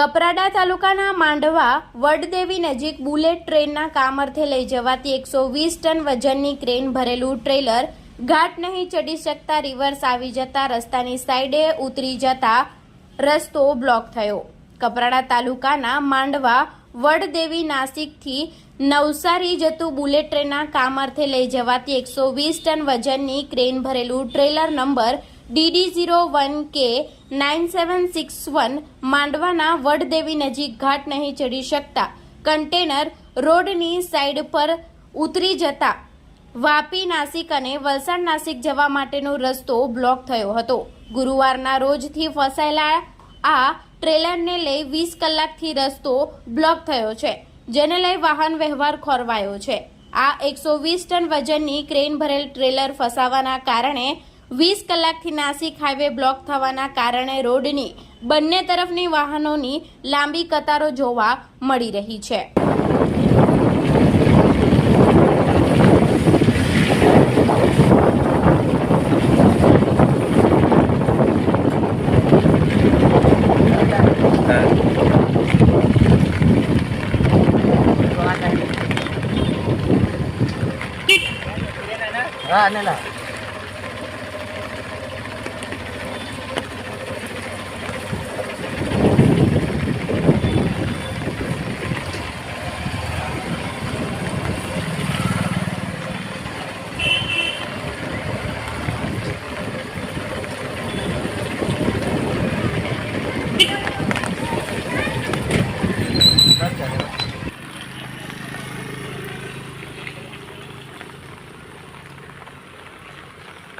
કપરાડા તાલુકાના માંડવા વડદેવી નજીક બુલેટ ટ્રેનના કામ અર્થે લઈ જવાતી એકસો વીસ ટન વજનની ક્રેન ભરેલું ટ્રેલર ઘાટ નહીં ચડી શકતા રિવર્સ આવી જતા રસ્તાની સાઈડે ઉતરી જતા રસ્તો બ્લોક થયો. કપરાડા તાલુકાના માંડવા વડદેવી નાસિકથી નવસારી જતું બુલેટ ટ્રેનના કામ અર્થે લઈ જવાતી એકસો વીસ ટન વજનની ક્રેન ભરેલું trailer number DD zero one K nine seven six one માંડવાના વડદેવી નજીક ઘાટ નહીં ચડી શકતા. કન્ટેનર રોડની સાઈડ પર ઉતરી જતા. વાપી નાસિક અને વલસાડ નાસિક જવા માટેનો રસ્તો બ્લોક થયો હતો. ગુરુવારના રોજથી ફસાયેલા આ ટ્રેલરને લઈ વીસ કલાકથી રસ્તો બ્લોક થયો છે. જેને લઈ વાહન વ્યવહાર ખોરવાયો છે. આ એકસો વીસ ટન વજનની ક્રેન ભરેલ ટ્રેલર ફસાવાના કારણે વીસ કલાકથી નાસિક હાઈવે બ્લોક થવાના કારણે રોડની બંને તરફની વાહનોની લાંબી કતારો જોવા મળી રહી છે. હા ને